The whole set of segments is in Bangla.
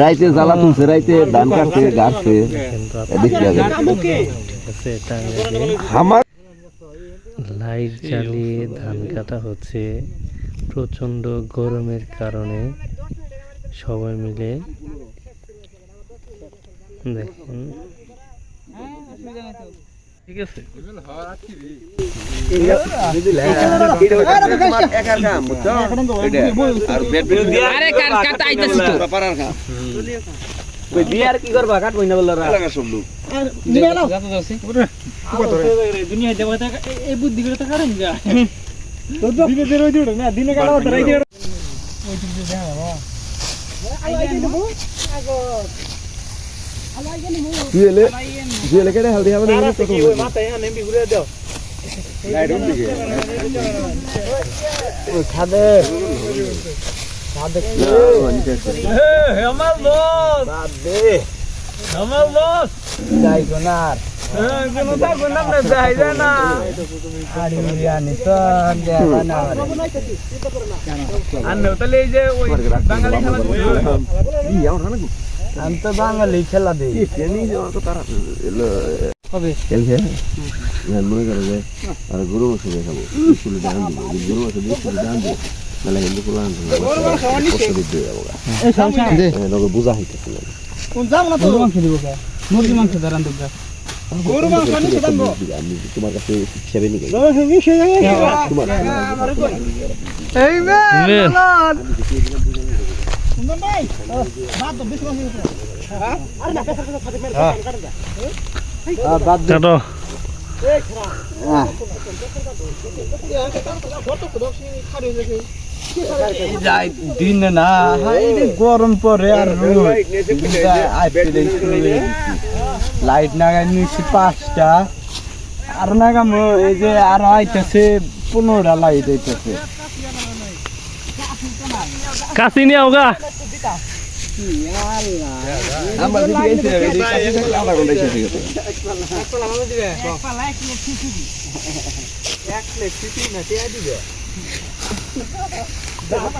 রাইতে জ্বালা তুলছে রাইতে ধান কাটছে গাছছে দেখতে হবে আছে এটা আগে আমার লাইট জ্বালিয়ে ধান কাটা হচ্ছে। প্রচণ্ড গরমের কারণে সবাই মিলে দেখেন। ঠিক আছে? আরে কার কাটা আইতাছি তো? বিয়ার কি করবা? কাটবই না বললা দুনিয়া দেবো এই বুদ্ধি করে তো কারেন যা জুয়েলে জুয়েলে কেটে হালদি হবে না কত ছাদে আমার লস আমার লস যাই সোনার কোনো থাকব না আমরা যাই যায় না আড়ি বিরিয়ানি তো দেখা না আর নেও তাহলে এই যে ওই বাঙালি খেলা আমি তো বাঙালি খেলা দিই হবে খেলছে মনে করে যে আর গরু মাংস দিয়ে খাব স্কুলে ধান দিব গরু মাংস দিয়ে স্কুলে ধান দিব নাহলে হিন্দু কোলা আনতে বোঝা হইতেছে না গরু মাংস দিব মুরগি মাংস দাঁড়ান তো গরু মাংস আমি তোমার কাছে হিসাবে নিয়ে গেলাম তোমার এই মে চলো যাই দিন না হাই গরম পরে আর লাইট নাগাই নিচ্ছি পাঁচটা। আর নাগাম এই যে আর আইতেছে পনেরোটা লাইট আইতেছে। কাশি নিয়ে ওগা আমার দিকে এসে এই কাছে থাকলে আধা ঘণ্টা এসে গেছে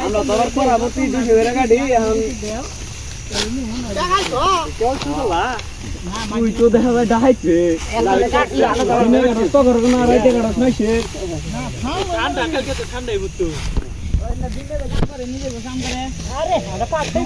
আমরা তো আবার পরাবর্তী দুশো গাড়ি এখন তুই তো দেখা যায় ডাহাইছে তো করব না রাইতে গাড়াস নাই সে ঠান্ডা কালকে তো ঠান্ডাই বুঝতো। અરે પાછળ